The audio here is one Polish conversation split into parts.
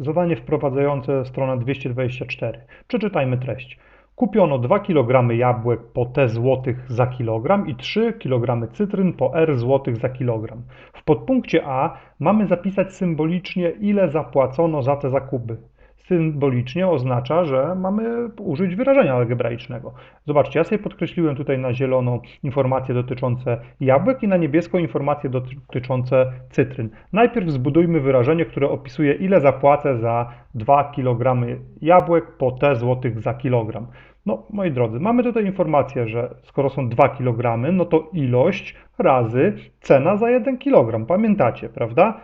Zadanie wprowadzające stronę 224. Przeczytajmy treść. Kupiono 2 kg jabłek po T złotych za kilogram i 3 kg cytryn po R złotych za kilogram. W podpunkcie A mamy zapisać symbolicznie, ile zapłacono za te zakupy. Symbolicznie oznacza, że mamy użyć wyrażenia algebraicznego. Zobaczcie, ja sobie podkreśliłem tutaj na zielono informacje dotyczące jabłek i na niebiesko informacje dotyczące cytryn. Najpierw zbudujmy wyrażenie, które opisuje, ile zapłacę za 2 kg jabłek po T złotych za kilogram. No, moi drodzy, mamy tutaj informację, że skoro są 2 kg, no to ilość razy cena za 1 kg. Pamiętacie, prawda?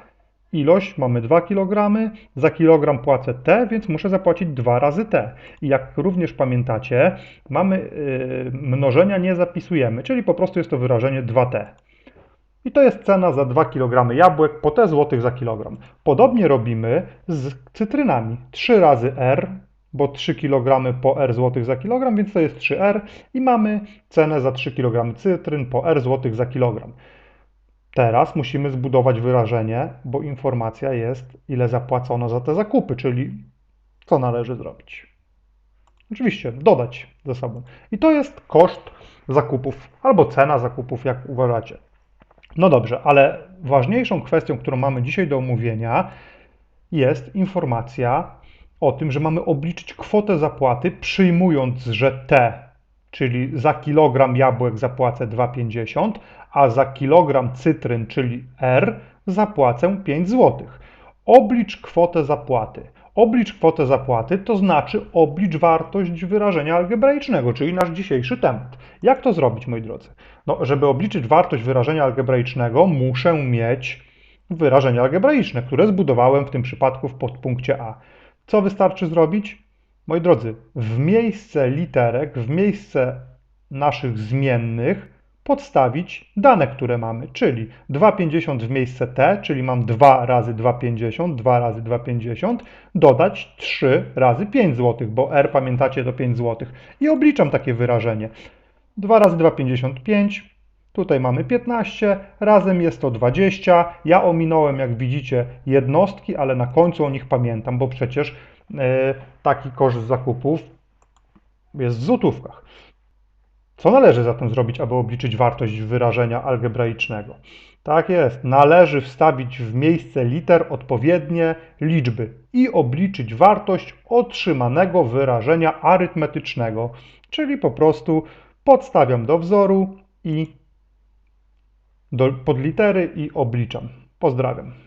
Ilość mamy 2 kg, za kilogram płacę T, więc muszę zapłacić 2 razy T. I jak również pamiętacie, mamy yy, mnożenia nie zapisujemy, czyli po prostu jest to wyrażenie 2T. I to jest cena za 2 kg jabłek po T złotych za kilogram. Podobnie robimy z cytrynami. 3 razy R, bo 3 kg po R złotych za kilogram, więc to jest 3R i mamy cenę za 3 kg cytryn po R złotych za kilogram. Teraz musimy zbudować wyrażenie, bo informacja jest, ile zapłacono za te zakupy, czyli co należy zrobić. Oczywiście dodać ze sobą. I to jest koszt zakupów, albo cena zakupów, jak uważacie. No dobrze, ale ważniejszą kwestią, którą mamy dzisiaj do omówienia, jest informacja o tym, że mamy obliczyć kwotę zapłaty, przyjmując, że T, czyli za kilogram jabłek zapłacę 2,50, a za kilogram cytryn, czyli R, zapłacę 5 zł. Oblicz kwotę zapłaty. Oblicz kwotę zapłaty to znaczy oblicz wartość wyrażenia algebraicznego, czyli nasz dzisiejszy temat. Jak to zrobić, moi drodzy? No, żeby obliczyć wartość wyrażenia algebraicznego, muszę mieć wyrażenie algebraiczne, które zbudowałem w tym przypadku w podpunkcie A. Co wystarczy zrobić? Moi drodzy, w miejsce literek, w miejsce naszych zmiennych podstawić dane, które mamy, czyli 2,50 w miejsce t, czyli mam 2 razy 2,50, 2 razy 2,50, dodać 3 razy 5 zł, bo r pamiętacie to 5 zł i obliczam takie wyrażenie. 2 razy 2,55, tutaj mamy 15, razem jest to 20. Ja ominąłem, jak widzicie, jednostki, ale na końcu o nich pamiętam, bo przecież e, taki koszt zakupów jest w złotówkach. Co należy zatem zrobić, aby obliczyć wartość wyrażenia algebraicznego? Tak jest, należy wstawić w miejsce liter odpowiednie liczby i obliczyć wartość otrzymanego wyrażenia arytmetycznego, czyli po prostu podstawiam do wzoru i do, pod litery i obliczam. Pozdrawiam.